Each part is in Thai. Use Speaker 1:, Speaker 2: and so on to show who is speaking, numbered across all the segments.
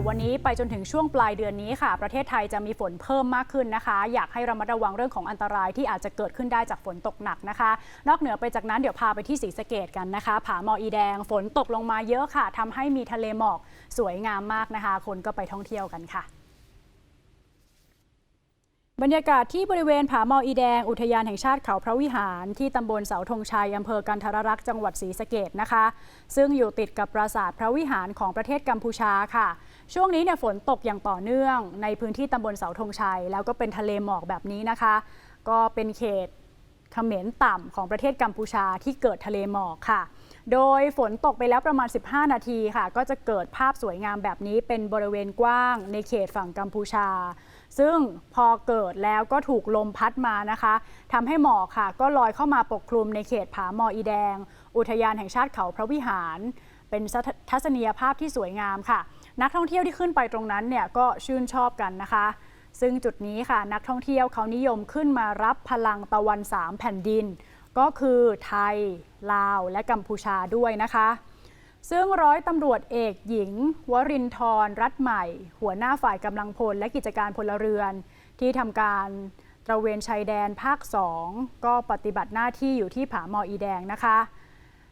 Speaker 1: ับวันนี้ไปจนถึงช่วงปลายเดือนนี้ค่ะ ประเทศไทยจะมีฝนเพิ่มมากขึ้นนะคะ อยากให้ระมัดระวังเรื่องของอันตรายที่อาจจะเกิดขึ้นได้จากฝนตกหนักนะคะ นอกเหนือไปจากนั้นเดี๋ยวพาไปที่ศรีสะเกดกันนะคะ ผาหมออีแดงฝนตกลงมาเยอะค่ะทำให้มีทะเลหมอกสวยงามมากนะคะ คนก็ไปท่องเที่ยวกันค่ะ บรรยากาศที่บริเวณผาหมออีแดง อุทยานแห่งชาติเขาพระวิหาร ที่ตำบลเสาธงชัยอำเภอกันทรรักษ์จังหวัดศรีสะเกดนะคะ ซึ่งอยู่ติดกับปราสาทพระวิหารของประเทศกัมพูชาค่ะ ช่วงนี้เนี่ยฝนตกอย่างต่อเนื่อง ในพื้นที่ตำบลเสาธงชัย แล้วก็เป็นทะเลหมอกแบบนี้นะคะ ก็เป็นเขตเขมรต่ำของประเทศกัมพูชาที่เกิดทะเลหมอกค่ะโดยฝนตกไปแล้วประมาณ 15 นาทีค่ะ ก็จะเกิดภาพสวยงามแบบนี้เป็นบริเวณกว้างในเขตฝั่งกัมพูชา ซึ่งพอเกิดแล้วก็ถูกลมพัดมานะคะทำให้หมอกค่ะ ก็ลอยเข้ามาปกคลุมในเขตผาหมออีแดง อุทยานแห่งชาติเขาพระวิหาร เป็นทัศนียภาพที่สวยงามค่ะ นักท่องเที่ยวที่ขึ้นไปตรงนั้นเนี่ยก็ชื่นชอบกันนะคะ ซึ่งจุดนี้ค่ะนักท่องเที่ยวเขานิยมขึ้นมารับพลังตะวันสามแผ่นดิน ก็คือไทย ลาว และกัมพูชาด้วยนะคะ ซึ่งร้อยตำรวจเอกหญิง วรินทรรัฐใหม่ หัวหน้าฝ่ายกำลังพลและกิจการพลเรือน ที่ทำการตระเวนชายแดนภาค 2 ก็ปฏิบัติหน้าที่อยู่ที่ผาหมออีแดงนะคะ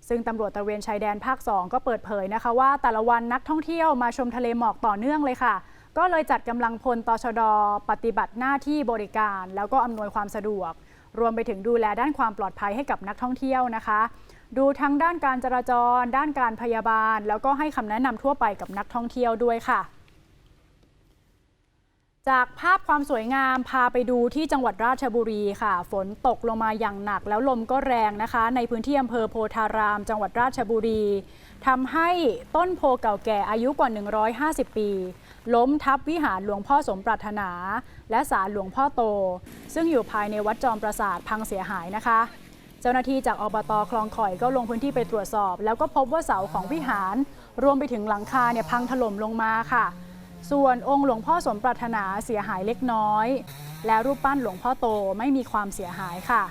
Speaker 1: ซึ่งตำรวจตระเวนชายแดนภาค 2 ก็เปิดเผยนะคะว่าแต่ละวันนักท่องเที่ยวมาชมทะเลหมอกต่อเนื่องเลยค่ะ ก็เลยจัดกำลังพลตชด ปฏิบัติหน้าที่บริการ แล้วก็อำนวยความสะดวก รวมไปถึงดูแลด้านความปลอดภัยให้กับนักท่องเที่ยวนะคะ ดูทั้งด้านการจราจร ด้านการพยาบาล แล้วก็ให้คำแนะนำทั่วไปกับนักท่องเที่ยวด้วยค่ะจากภาพความสวยงามพาไปดูที่จังหวัดราชบุรีค่ะ ฝนตกลงมาอย่างหนักแล้วลมก็แรงนะคะ ในพื้นที่อำเภอโพธาราม จังหวัดราชบุรีทำให้ต้นโพเก่าแก่อายุกว่า 150 ปี ล้มทับวิหารหลวงพ่อสมปรารถนา และศาลหลวงพ่อโต ซึ่งอยู่ภายในวัดจอมปราสาทพังเสียหายนะคะ เจ้าหน้าที่จากอบตคลองข่อยก็ลงพื้นที่ไปตรวจสอบ แล้วก็พบว่าเสาของวิหาร รวมไปถึงหลังคาเนี่ยพังถล่มลงมาค่ะ ส่วนองค์หลวงพ่อสมปรารถนาเสียหายเล็กน้อย และรูปปั้นหลวงพ่อโตไม่มีความเสียหายค่ะ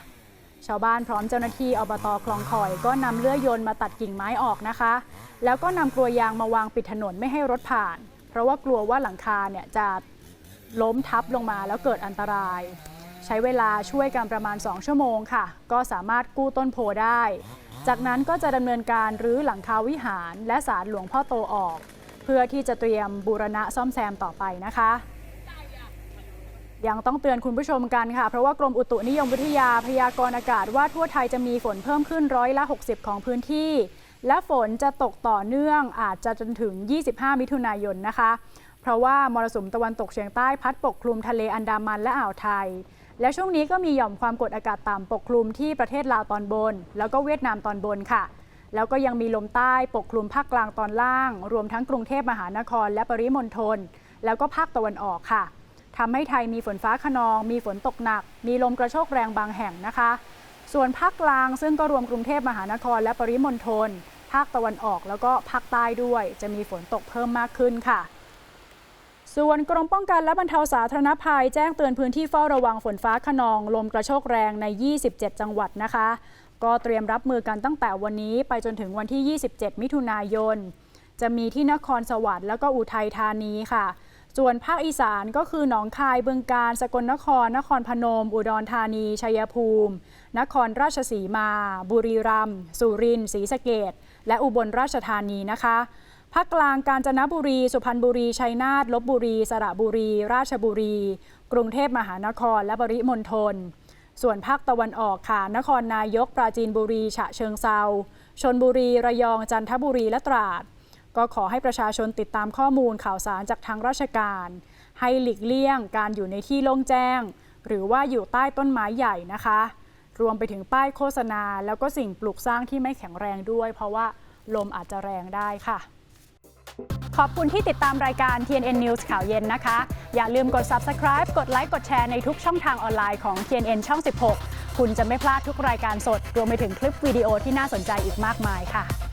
Speaker 1: ชาวบ้านพร้อมเจ้าหน้าที่อบตคลองข่อย ก็นำเลื่อยยนต์มาตัดกิ่งไม้ออกนะคะ แล้วก็นำกลัวยางมาวางปิดถนนไม่ให้รถผ่าน เพราะว่ากลัวว่าหลังคาเนี่ยจะล้มทับลงมาแล้วเกิดอันตราย ใช้เวลาช่วยกันประมาณ 2 ชั่วโมงค่ะ ก็สามารถกู้ต้นโพได้ จากนั้นก็จะดำเนินการรื้อหลังคาวิหาร และศาลหลวงพ่อโตออก เพื่อที่จะเตรียมบูรณะซ่อมแซมต่อไปนะคะยังต้องเตือนคุณผู้ชมกันค่ะ เพราะว่ากรมอุตุนิยมวิทยาพยากรณ์อากาศว่าทั่วไทยจะมีฝนเพิ่มขึ้นร้อยละ 60 ของพื้นที่ และฝนจะตกต่อเนื่องอาจจะจนถึง 25 มิถุนายนนะคะ เพราะว่ามรสุมตะวันตกเฉียงใต้พัดปกคลุมทะเลอันดามันและอ่าวไทย และช่วงนี้ก็มีหย่อมความกดอากาศต่ำปกคลุมที่ประเทศลาวตอนบน แล้วก็เวียดนามตอนบนค่ะ แล้วก็ยังมีลมใต้ปกคลุมภาคกลางตอนล่าง รวมทั้งกรุงเทพมหานครและปริมณฑลแล้วก็ภาคตะวันออกค่ะทำให้ไทยมีฝนฟ้าขนอง มีฝนตกหนัก มีลมกระโชกแรงบางแห่งนะคะ ส่วนภาคกลางซึ่งก็รวมกรุงเทพมหานครและปริมณฑล ภาคตะวันออกแล้วก็ภาคใต้ด้วย จะมีฝนตกเพิ่มมากขึ้นค่ะ ส่วนกรมป้องกันและบรรเทาสาธารณภัยแจ้งเตือนพื้นที่เฝ้าระวังฝนฟ้าขนอง ลมกระโชกแรงใน 27 จังหวัดนะคะ ก็เตรียมรับมือกันตั้งแต่วันนี้ไปจนถึงวันที่ 27 มิถุนายน จะมีที่นครสวรรค์แล้วก็อุทัยธานีค่ะ ส่วนภาคอีสานก็คือหนองคายบึงกาฬสกลนคร นครพนม อุดรธานี ชัยภูมิ นครราชสีมา บุรีรัมย์สุรินทร์ศรีสะเกดและอุบลราชธานีนะคะภาคกลางกาญจนบุรี สุพรรณบุรี ชัยนาทลบบุรี สระบุรี ราชบุรี กรุงเทพมหานคร และปริมณฑลส่วนภาคตะวันออกค่ะ นครนายก ปราจีนบุรี ฉะเชิงเซาชนบุรี ระยอง จันทบุรี และตราด ก็ขอให้ประชาชนติดตามข้อมูลข่าวสารจากทางราชการ ให้หลีกเลี่ยงการอยู่ในที่โล่งแจ้ง หรือว่าอยู่ใต้ต้นไม้ใหญ่นะคะ รวมไปถึงป้ายโฆษณา แล้วก็สิ่งปลูกสร้างที่ไม่แข็งแรงด้วย เพราะว่าลมอาจจะแรงได้ค่ะ ขอบคุณที่ติดตามรายการ TNN News ข่าวเย็นนะคะ อย่าลืมกด subscribe กดไลค์กดแชร์ในทุกช่องทางออนไลน์ของ TNN ช่อง 16 คุณจะไม่พลาดทุกรายการสด รวมไปถึงคลิปวิดีโอที่น่าสนใจอีกมากมายค่ะ